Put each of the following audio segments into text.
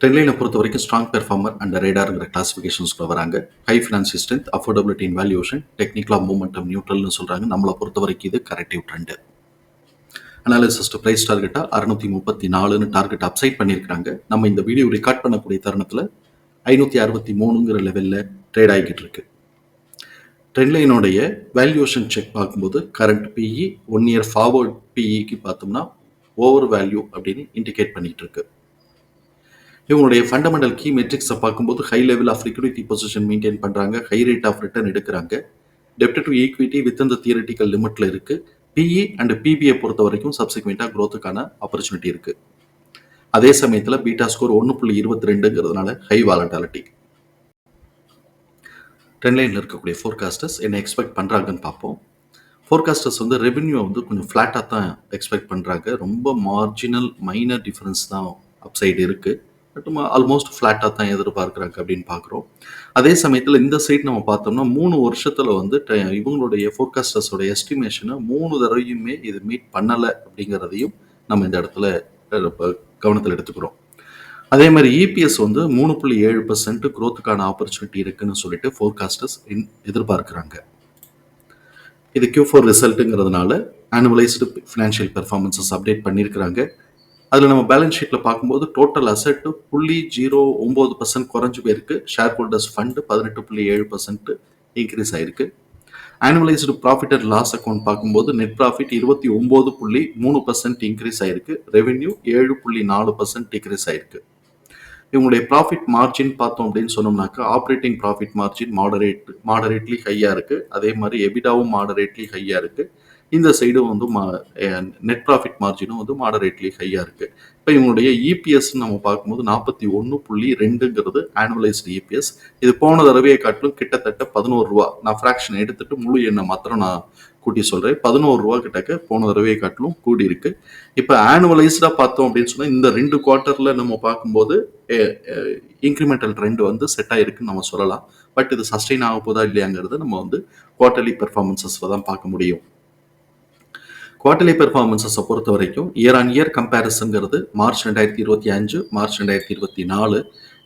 ட்ரெண்ட்லைனை பொறுத்த வரைக்கும் strong performer and ரேடாருங்கிற கிளாசிஃபிகேஷன்ஸ்க்குள்ள வராங்க. High financial strength affordability in valuation டெக்னிக்கலாக மூமெண்டம் நியூட்ரல்னு சொல்கிறாங்க நம்மளை பொறுத்த வரைக்கும் இது கரெக்டிவ் ட்ரெண்டு அனாலிசிஸ்ட் ப்ரைஸ் டார்கெட்டாக அறுநூத்தி முப்பத்தி நாலுன்னு டார்கெட் அப்சைட் பண்ணியிருக்காங்க நம்ம இந்த வீடியோ ரெக்கார்ட் பண்ணக்கூடிய தருணத்தில் ஐநூற்றி அறுபத்தி மூணுங்கிற லெவலில் ட்ரேட் ஆகிக்கிட்டு இருக்கு. ட்ரெண்ட்லைனுடைய வேல்யூஷன் செக் பார்க்கும்போது current PE one year forward பிஇக்கு பார்த்தோம்னா ஓவர் வேல்யூ அப்படின்னு இண்டிகேட் பண்ணிகிட்டு இருக்கு. இவங்களுடைய ஃபண்டமெண்டல் கீ மெட்ரிக்ஸை பார்க்கும்போது high level of liquidity position maintain பண்ணுறாங்க ஹை ரேட் ஆஃப் ரிட்டர்ன் எடுக்கிறாங்க. டெப்ட் டு ஈக்விட்டி வித் இந்த தியரட்டிக்கல் லிமிட்ல இருக்கு. பிஇ அண்ட் பிபிஐ பொறுத்த வரைக்கும் சப்சிக்வெண்ட்டாக க்ரோத்துக்கான ஆப்பர்ச்சுனிட்டி இருக்கு. அதே சமயத்தில் பீட்டா ஸ்கோர் ஒன்று புள்ளி இருபத்தி ரெண்டுங்கிறதுனால ஹை வாலட்டாலிட்டி ட்ரெண்ட்லைனில் இருக்கக்கூடிய ஃபோர்காஸ்டர்ஸ் என்ன எக்ஸ்பெக்ட் பண்ணுறாங்கன்னு பார்ப்போம். ஃபோர்காஸ்டர்ஸ் வந்து ரெவென்யூ வந்து கொஞ்சம் ஃப்ளாட்டாக தான் எக்ஸ்பெக்ட் பண்ணுறாங்க ரொம்ப மார்ஜினல் மைனர் டிஃப்ரென்ஸ் தான் அப்சைடு இருக்குது பட் ஆல்மோஸ்ட் ஃப்ளாட்டாக தான் எதிர்பார்க்குறாங்க அப்படின்னு பார்க்குறோம். அதே சமயத்தில் இந்த சைட் நம்ம பார்த்தோம்னா மூணு வருஷத்தில் வந்து ட- இவங்களுடைய ஃபோர்காஸ்டர்ஸோட எஸ்டிமேஷனை மூணு தடவையுமே இது மீட் பண்ணலை அப்படிங்கிறதையும் நம்ம இந்த இடத்துல கவனத்தில் எடுத்துக்கிறோம். அதே மாதிரி இபிஎஸ் வந்து மூணு புள்ளி ஏழு பர்சன்ட் குரோத்துக்கான ஆப்பர்ச்சுனிட்டி இருக்குன்னு சொல்லிட்டு ஃபோர்காஸ்டர்ஸ் எதிர்பார்க்குறாங்க. இது கியூ ஃபோர் ரிசல்ட்டுங்கிறதுனால ஆனுவலைஸ்டு ஃபினான்ஷியல் பெர்ஃபார்மன்சஸ் அப்டேட் பண்ணியிருக்கிறாங்க அதில் நம்ம பேலன்ஸ் ஷீட்டில் பார்க்கும்போது டோட்டல் அசெட்டு புள்ளி ஜீரோ ஒம்பது பர்சன்ட் குறைஞ்சு போயிருக்கு. ஷேர் ஹோல்டர்ஸ் ஃபண்டு பதினெட்டு புள்ளி ஏழு பர்சன்ட் இன்க்ரீஸ் ஆயிருக்கு. Annualised profit and loss account பார்க்கும்போது நெட் ப்ராஃபிட் இருபத்தி ஒம்பது புள்ளி மூணு பர்சன்ட் இன்க்ரீஸ் ஆயிருக்கு. ரெவென்யூ ஏழு புள்ளி நாலு பர்சன்ட் டிக்ரீஸ் ஆயிருக்கு. இவங்களுடைய ப்ராஃபிட் மார்ஜின் பார்த்தோம் அப்படின்னு சொன்னோம்னாக்கா operating profit margin moderate moderately ஹையாக இருக்குது அதே மாதிரி எபிடாவும் மாடரேட்லி ஹையாக இருக்குது இந்த சைடும் வந்து நெட் ப்ராஃபிட் மார்ஜினும் வந்து மாடரேட்லி ஹையாக இருக்குது இப்போ இவங்களுடைய இபிஎஸ் நம்ம பார்க்கும்போது நாற்பத்தி ஒன்று புள்ளி ரெண்டுங்கிறது ஆனுவலைஸ்டு இபிஎஸ் இது போன தடவையை காட்டிலும் கிட்டத்தட்ட பதினோரு ரூபா. நான் ஃப்ராக்ஷன் எடுத்துட்டு முழு எண்ணை மாத்திரம் நான் கூட்டி சொல்கிறேன் பதினோரு ரூபா கிட்டக்க போன தடவையை காட்டிலும் கூடி இருக்கு இப்போ ஆனுவலைஸ்டாக பார்த்தோம் அப்படின்னு சொன்னால் இந்த ரெண்டு குவார்ட்டரில் நம்ம பார்க்கும்போது இன்க்ரிமெண்டல் ட்ரெண்ட் வந்து செட் ஆகிருக்குன்னு நம்ம சொல்லலாம். பட் இது சஸ்டெயின் ஆக போதா இல்லையாங்கிறது நம்ம வந்து குவார்ட்டர்லி பெர்ஃபார்மன்சஸில் தான் பார்க்க முடியும். குவார்டர்லி பெர்ஃபார்மன்சஸை பொறுத்த வரைக்கும் இயர் ஆன் இயர் கம்பேரிசன்ங்கிறது மார்ச் ரெண்டாயிரத்தி இருபத்தி அஞ்சு மார்ச் ரெண்டாயிரத்தி இருபத்தி நாலு.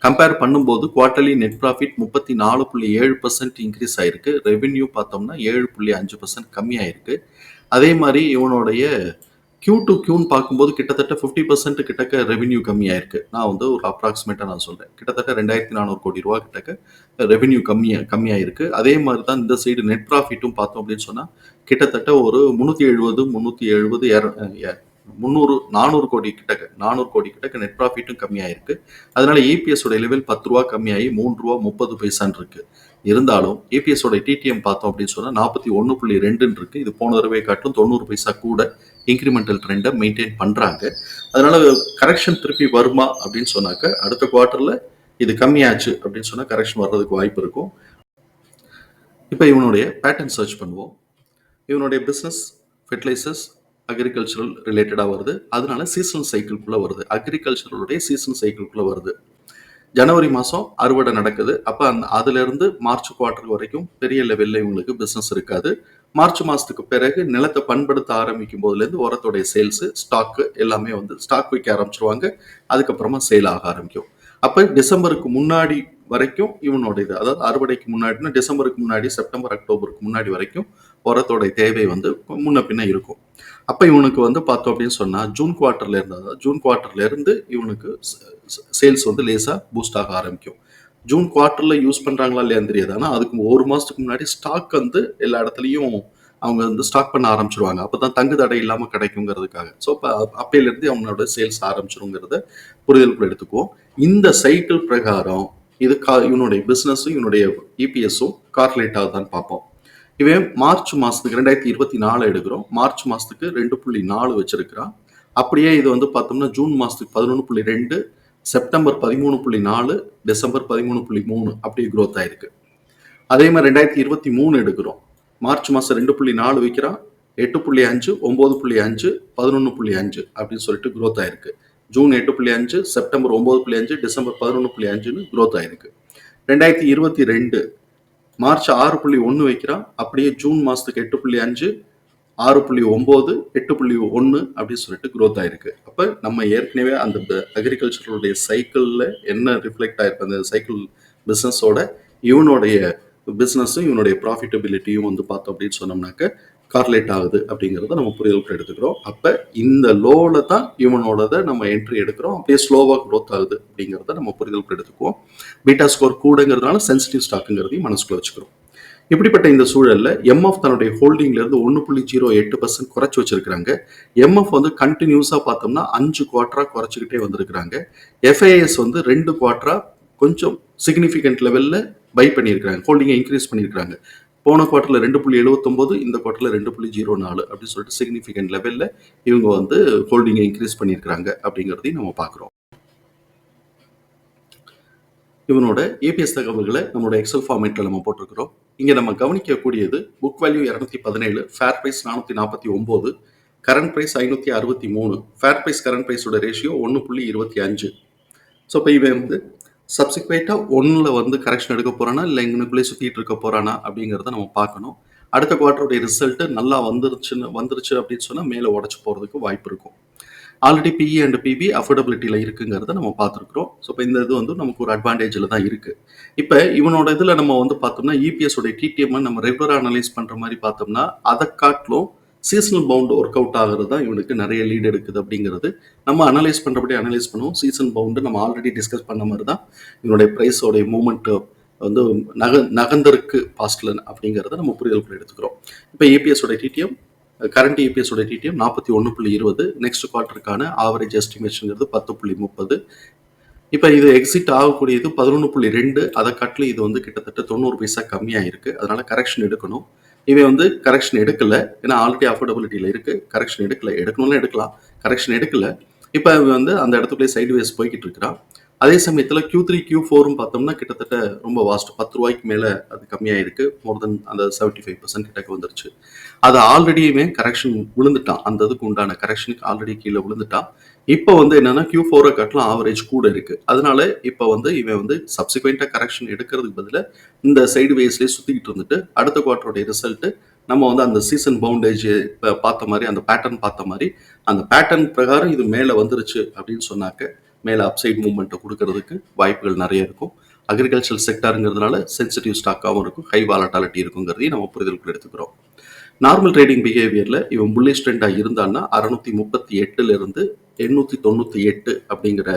கம்பேர் பண்ணும்போது குவார்டர்லி நெட் ப்ராஃபிட் முப்பத்தி நாலு புள்ளி ஏழு பர்சன்ட் இன்க்ரீஸ் ஆயிருக்கு. ரெவென்யூ பார்த்தோம்னா ஏழு புள்ளி அஞ்சு பர்சன்ட் கம்மியாயிருக்கு. அதே மாதிரி இவனுடைய கியூ டு கியூன்னு பார்க்கும்போது கிட்டத்தட்ட ஃபிஃப்டி பர்சன்ட் கிட்டக்க ரெவென்யூ கம்மியாயிருக்கு. நான் வந்து ஒரு அப்ராக்சிமேட்டாக நான் சொல்கிறேன் கிட்டத்தட்ட ரெண்டாயிரத்தி நானூறு கோடி ரூபா கிட்டக்க ரெவென்யூ கம்மியாக கம்மியாயிருக்கு. அதே மாதிரி தான் இந்த சைடு நெட் ப்ராஃபிட்டும் பார்த்தோம் அப்படின்னு சொன்னால் கிட்டத்தட்ட ஒரு முந்நூற்றி எழுபது முந்நூற்றி எழுபது முந்நூறு நானூறு கோடி கிட்டக்க நானூறு கோடி கிட்டக்க நெட் ப்ராஃபிட்டும் கம்மியாயிருக்கு. அதனால EPS உடைய லெவல் பத்து ரூபா கம்மியாகி மூணு ரூபா முப்பது பைசான் இருக்குது இருந்தாலும் EPS உடைய டிடிஎம் பார்த்தோம் அப்படின்னு சொன்னா நாற்பத்தி ஒன்று புள்ளி ரெண்டுன்னு இருக்கு. இது போன தடவை காட்டும் தொண்ணூறு பைசா கூட இன்க்ரிமெண்டல் ட்ரெண்டை மெயின்டைன் பண்றாங்க. அதனால கரெக்ஷன் திருப்பி வருமா அப்படின்னு சொன்னாக்க அடுத்த குவார்ட்டரில் இது கம்மியாச்சு அப்படின்னு சொன்னா கரெக்ஷன் வர்றதுக்கு வாய்ப்பு இருக்கும். இப்போ இவனுடைய பேட்டர்ன் சர்ச் பண்ணுவோம். இவனுடைய பிஸ்னஸ் ஃபெர்டிலைசர்ஸ் அக்ரிகல்ச்சரல் ரிலேட்டடாக வருது. அதனால சீசனல் சைக்கிள்குள்ளே வருது. அக்ரிகல்ச்சரலுடைய சீசன் சைக்கிள்குள்ளே வருது. ஜனவரி மாதம் அறுவடை நடக்குது. அப்போ அந்த அதுலேருந்து மார்ச் குவார்ட்டர் வரைக்கும் பெரிய லெவலில் இவங்களுக்கு பிஸ்னஸ் இருக்காது. மார்ச் மாதத்துக்கு பிறகு நிலத்தை பண்படுத்த ஆரம்பிக்கும் போதுலேருந்து உரத்துடைய சேல்ஸு ஸ்டாக்கு எல்லாமே வந்து ஸ்டாக் விற்க ஆரம்பிச்சிருவாங்க. அதுக்கப்புறமா சேல் ஆக ஆரம்பிக்கும். அப்போ டிசம்பருக்கு முன்னாடி வரைக்கும் இவனோட இது. அதாவது அறுவடைக்கு முன்னாடினா டிசம்பருக்கு முன்னாடி செப்டம்பர் அக்டோபருக்கு முன்னாடி வரைக்கும் உரத்தோட தேவை வந்து முன்ன பின்ன இருக்கும். அப்போ இவனுக்கு வந்து பார்த்தோம் அப்படின்னு சொன்னால் ஜூன் குவார்ட்டர்ல இருந்தால் ஜூன் குவார்ட்டர்ல இருந்து இவனுக்கு சேல்ஸ் வந்து லேசாக பூஸ்ட் ஆக ஆரம்பிக்கும். ஜூன் குவார்ட்டர்ல யூஸ் பண்ணுறாங்களா இல்லையான்னு தெரியாது. ஆனால் அதுக்கு ஒரு மாதத்துக்கு முன்னாடி ஸ்டாக் வந்து எல்லா இடத்துலையும் அவங்க வந்து ஸ்டாக் பண்ண ஆரம்பிச்சிருவாங்க. அப்பதான் தங்கு தடை இல்லாமல் கிடைக்குங்கிறதுக்காக. ஸோ இப்போ அப்பையிலேருந்து அவனோட சேல்ஸ் ஆரம்பிச்சிருங்கிறத புரிதலுக்குள்ள எடுத்துக்குவோம். இந்த சைக்கிள் பிரகாரம் இது கா இவனுடைய பிஸ்னஸும் இவனுடைய இபிஎஸும் கார்லேட் ஆகுதான்னு பார்ப்போம். இவன் மார்ச் மாதத்துக்கு ரெண்டாயிரத்தி இருபத்தி நாலு எடுக்கிறோம். மார்ச் மாதத்துக்கு ரெண்டு புள்ளி நாலு வச்சிருக்கிறான். அப்படியே இது வந்து பார்த்தோம்னா ஜூன் மாதத்துக்கு பதினொன்று புள்ளி ரெண்டு செப்டம்பர் பதிமூணு புள்ளி நாலு டிசம்பர் பதிமூணு புள்ளி மூணு அப்படி க்ரோத் ஆயிருக்கு. அதே மாதிரி ரெண்டாயிரத்தி இருபத்தி மூணு எடுக்கிறோம். மார்ச் மாதம் ரெண்டு புள்ளி நாலு விற்கிறான் எட்டு புள்ளி அஞ்சு ஒம்பது புள்ளி அஞ்சு பதினொன்று புள்ளி அஞ்சு அப்படின்னு சொல்லிட்டு க்ரோத் ஆயிருக்கு. ஜூன் எட்டு புள்ளி அஞ்சு செப்டம்பர் ஒம்பது புள்ளி அஞ்சு டிசம்பர் பதினொன்று புள்ளி அஞ்சுன்னு க்ரோத் ஆயிருக்கு. ரெண்டாயிரத்தி இருபத்தி ரெண்டு மார்ச் ஆறு புள்ளி ஒன்று வைக்கிறான். அப்படியே ஜூன் மாதத்துக்கு எட்டு புள்ளி அஞ்சு ஆறு புள்ளி ஒம்பது எட்டு புள்ளி ஒன்று அப்படின்னு சொல்லிட்டு க்ரோத் ஆயிருக்கு. அப்போ நம்ம ஏற்கனவே அந்த அக்ரிகல்ச்சருடைய சைக்கிளில் என்ன ரிஃப்ளெக்ட் ஆயிருக்கு? அந்த சைக்கிள் பிஸ்னஸோட இவனுடைய பிஸ்னஸும் இவனுடைய ப்ராஃபிட்டபிலிட்டியும் வந்து பார்த்தோம் அப்படின்னு சொன்னோம்னாக்க கார்லேட் ஆகுது அப்படிங்கிறத நம்ம புரிதலுக்கு எடுத்துக்கிறோம். அப்போ இந்த லோவில் தான் இவனோடத நம்ம என்ட்ரி எடுக்கிறோம். அப்படியே ஸ்லோவாக க்ரோத் ஆகுது அப்படிங்கிறத நம்ம புரிதலுக்கு எடுத்துக்குவோம். பீட்டா ஸ்கோர் கூடங்கிறதுனால சென்சிட்டிவ் ஸ்டாக்குங்கிறதையும் மனசுக்குள்ள வச்சுக்கிறோம். இப்படிப்பட்ட இந்த சூழல்ல எம்எஃப் தன்னுடைய ஹோல்டிங்ல இருந்து ஒன்று புள்ளி ஜீரோ எட்டு பர்சன்ட் குறைச்சி வச்சிருக்கிறாங்க. எம்எஃப் வந்து கண்டினியூஸாக பார்த்தோம்னா அஞ்சு குவார்ட்டராக குறைச்சிக்கிட்டே வந்திருக்கிறாங்க. எஃப்ஐஎஸ் வந்து ரெண்டு குவார்ட்டராக கொஞ்சம் சிக்னிஃபிகண்ட் லெவலில் பை பண்ணியிருக்கிறாங்க. ஹோல்டிங்கை இன்க்ரீஸ் பண்ணியிருக்கிறாங்க. போன குவார்ட்டர்ல ரெண்டு புள்ளி எழுபத்தொம்போது இந்த குவார்ட்டர்ல ரெண்டு புள்ளி ஜீரோ நாலு அப்படின்னு சொல்லிட்டு சிக்னிஃபிகண்ட் லெவல்ல இவங்க வந்து ஹோல்டிங்கை இன்க்ரீஸ் பண்ணியிருக்கிறாங்க அப்படிங்கிறதையும் நம்ம பார்க்குறோம். இவனோட ஏபிஎஸ் தகவல்களை நம்மளோட எக்ஸல் ஃபார்மேட்டில் நம்ம போட்டிருக்கிறோம். இங்கே நம்ம கவனிக்கக்கூடியது புக் வேல்யூ இரநூத்தி பதினேழு ஃபேர் ப்ரைஸ் நானூற்றி நாற்பத்தி ஒம்பது கரண்ட் ப்ரைஸ் ஐநூற்றி அறுபத்தி மூணு ஃபேர் ப்ரைஸ் கரண்ட் ப்ரைஸோட ரேஷியோ ஒன்று புள்ளி இருபத்தி அஞ்சு. ஸோ இப்போ இவன் வந்து சப்சிக்வெண்ட்டாக ஒன்றில் வந்து கரெக்ஷன் எடுக்க போகிறானா இல்லை எங்கனுக்குள்ளே சுற்றிட்டு இருக்க போகிறானா அப்படிங்கிறத நம்ம பார்க்கணும். அடுத்த குவார்ட்டருடைய ரிசல்ட்டு நல்லா வந்துருச்சுன்னு வந்துருச்சு அப்படின்னு சொன்னால் மேலே உடச்சி போகிறதுக்கு வாய்ப்பு இருக்கும். ஆல்ரெடி பிஇ அண்ட் பிபி அஃபோர்டபிலிட்டியில் இருக்குங்கிறத நம்ம பார்த்துருக்குறோம். ஸோ இப்போ இந்த இது வந்து நமக்கு ஒரு அட்வான்டேஜில் தான் இருக்குது இப்போ இவனோட இதில் நம்ம வந்து பார்த்தோம்னா இபிஎஸ் உடைய டிடிஎம் நம்ம ரெகுலராக அனலைஸ் பண்ணுற மாதிரி பார்த்தோம்னா அதை காட்டிலும் சீசனல் பவுண்ட் ஒர்க் அவுட் ஆகிறது தான் இவனுக்கு நிறைய லீட் எடுக்குது அப்படிங்கிறது. நம்ம அனலைஸ் பண்ணுறபடி அனலைஸ் பண்ணுவோம். சீசன் பவுண்டு நம்ம ஆல்ரெடி டிஸ்கஸ் பண்ண மாதிரி தான் இவனுடைய ப்ரைஸோடைய மூமெண்ட்டு வந்து நக நகர்ந்திருக்கு பாஸ்டில் அப்படிங்கிறத நம்ம புரிதல் எடுத்துக்கிறோம். இப்போ ஏபிஎஸ் உடைய டிடிஎம் கரண்ட் ஏபிஎஸ் உடைய டிடிஎம் நாற்பத்தி ஒன்று புள்ளி இருபது நெக்ஸ்ட் குவார்ட்டருக்கான ஆவரேஜ் எஸ்டிமேஷனுங்கிறது பத்து புள்ளி முப்பது. இப்போ இது எக்ஸிட் ஆகக்கூடியது பதினொன்று புள்ளி ரெண்டு அதை காட்டிலும் இது வந்து கிட்டத்தட்ட தொண்ணூறு பைசா கம்மியாக இருக்குது அதனால் கரெக்ஷன் எடுக்கணும். இவன் வந்து கரெக்ஷன் எடுக்கல. ஏன்னா ஆல்ரெடி அஃபோர்டபிலிட்டியில் இருக்குது கரெக்ஷன் எடுக்கல. எடுக்கணும்னு எடுக்கலாம். கரெக்ஷன் எடுக்கல. இப்போ இவன் வந்து அந்த இடத்துக்குள்ளே சைடு வேஸ் போய்கிட்டு இருக்கிறான். அதே சமயத்தில் கியூ த்ரீ கியூ ஃபோரும் பார்த்தோம்னா கிட்டத்தட்ட ரொம்ப வாஸ்ட் பத்து ரூபாய்க்கு மேலே அது கம்மியாக இருக்கு மோர் தென் அந்த செவன்ட்டி ஃபைவ் பர்சன்ட் கிட்டக்க வந்துருச்சு. அது ஆல்ரெடியுமே கரெக்ஷன் விழுந்துட்டான். அந்த இதுக்கு உண்டான கரெக்ஷனுக்கு ஆல்ரெடி கீழே விழுந்துட்டான். இப்போ வந்து என்னன்னா கியூ ஃபோரை காட்டிலும் ஆவரேஜ் கூட இருக்கு. அதனால இப்போ வந்து இவன் வந்து சப்சிக்வெண்ட்டாக கரெக்ஷன் எடுக்கிறதுக்கு பதிலாக இந்த சைடு வேஸ்லேயே சுற்றிக்கிட்டு இருந்துட்டு அடுத்த குவார்ட்டருடைய ரிசல்ட்டு நம்ம வந்து அந்த சீசன் பவுண்டேஜ் பார்த்த மாதிரி அந்த பேட்டர்ன் பார்த்த மாதிரி அந்த பேட்டர்ன் பிரகாரம் இது மேலே வந்துருச்சு அப்படின்னு சொன்னாக்க மேலே அப்சைட் மூவ்மெண்ட்டை கொடுக்கறதுக்கு வாய்ப்புகள் நிறைய இருக்கும். அக்ரிகல்ச்சர் செக்டாருங்கிறதுனால சென்சிட்டிவ் ஸ்டாக்காகவும் இருக்கும். ஹை வாலட்டாலிட்டி இருக்குங்கிறதையும் நம்ம புரிதலுக்குள் எடுத்துக்கிறோம். நார்மல் ட்ரேடிங் பிஹேவியரில் இவன் புல்லிஷ் ட்ரெண்டாக இருந்தான்னா அறநூற்றி முப்பத்தி எட்டுலேருந்து எண்ணூற்றி தொண்ணூற்றி எட்டு அப்படிங்கிற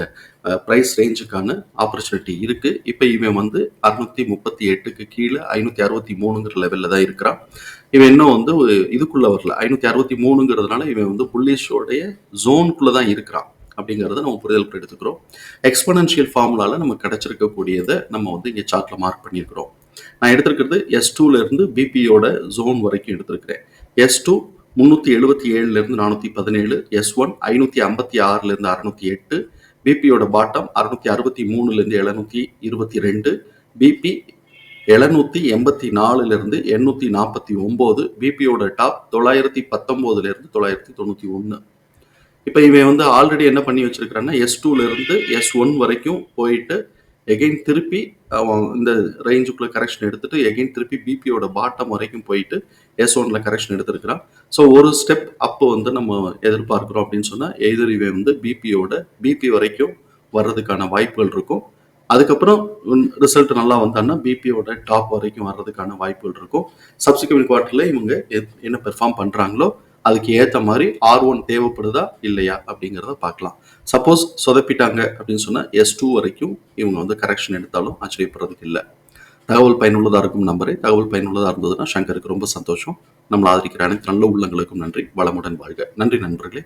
ப்ரைஸ் ரேஞ்சுக்கான ஆப்பர்ச்சுனிட்டி இருக்குது இப்போ இவன் வந்து அறுநூத்தி முப்பத்தி எட்டுக்கு கீழே ஐநூற்றி அறுபத்தி மூணுங்கிற லெவலில் தான் இருக்கிறான். இவன் இன்னும் வந்து இதுக்குள்ளே வரல. ஐநூற்றி அறுபத்தி மூணுங்கிறதுனால இவன் வந்து புல்லிஷோடைய ஜோனுக்குள்ளே தான் இருக்கிறான். அப்படிங்கிறத நம்ம புரிதல் எடுத்துக்கிறோம். எக்ஸ்பனன்ஷியல் ஃபார்முலாவில் நமக்கு கிடைச்சிருக்கக்கூடியதை நம்ம வந்து இங்கே சார்ட்டில் மார்க் பண்ணியிருக்கிறோம். நான் எடுத்திருக்கிறது எஸ் டூலேருந்து பிபியோட ஜோன் வரைக்கும் எடுத்திருக்கிறேன். எஸ் டூ முந்நூற்றி எழுபத்தி ஏழுலேருந்து நானூற்றி பதினேழு எஸ் ஒன் ஐநூற்றி ஐம்பத்தி ஆறுலேருந்து அறநூற்றி எட்டு பிபியோட பாட்டம் அறுநூத்தி அறுபத்தி மூணுலேருந்து எழுநூற்றி இருபத்தி ரெண்டு பிபி எழுநூற்றி எண்பத்தி நாலுலேருந்து எண்ணூற்றி நாற்பத்தி ஒம்பது பிபியோட டாப் தொள்ளாயிரத்தி பத்தொம்போதுலேருந்து தொள்ளாயிரத்தி தொண்ணூற்றி ஒன்று இப்போ இவன் வந்து ஆல்ரெடி என்ன பண்ணி வச்சிருக்கிறான்னா எஸ் இருந்து எஸ் ஒன் வரைக்கும் போயிட்டு எகெயின் திருப்பி அவன் இந்த ரேஞ்சுக்குள்ள கரெக்ஷன் எடுத்துட்டு எகெயின் திருப்பி பிபியோட பாட்டம் வரைக்கும் போயிட்டு எஸ் ஒன்ல கரெக்ஷன் எடுத்திருக்கிறான். ஸோ ஒரு ஸ்டெப் அப்போ வந்து நம்ம எதிர்பார்க்குறோம் அப்படின்னு சொன்னால் எதிர் இவன் வந்து பிபியோட பிபி வரைக்கும் வர்றதுக்கான வாய்ப்புகள் இருக்கும். அதுக்கப்புறம் ரிசல்ட் நல்லா வந்தான்னா பிபியோட டாப் வரைக்கும் வர்றதுக்கான வாய்ப்புகள் இருக்கும். சப்சிக்வெண்ட் குவார்ட்டரில் இவங்க என்ன பெர்ஃபார்ம் பண்ணுறாங்களோ அதுக்கு ஏற்ற மாதிரி ஆர் ஒன் தேவைப்படுதா இல்லையா அப்படிங்கிறத பார்க்கலாம். சப்போஸ் சொதப்பிட்டாங்க அப்படின்னு சொன்னால் எஸ் டூ வரைக்கும் இவங்க வந்து கரெக்ஷன் எடுத்தாலும் ஆச்சரியப்படுறதுக்கு இல்லை. தகவல் பயனுள்ளதாக இருக்கும் நம்பரே தகவல் பயனுள்ளதாக இருந்ததுன்னா சங்கருக்கு ரொம்ப சந்தோஷம். நம்மளை ஆதரிக்கிற அனைத்து நல்ல உள்ளங்களுக்கும் நன்றி. வளமுடன் வாழ்க. நன்றி நண்பர்களே.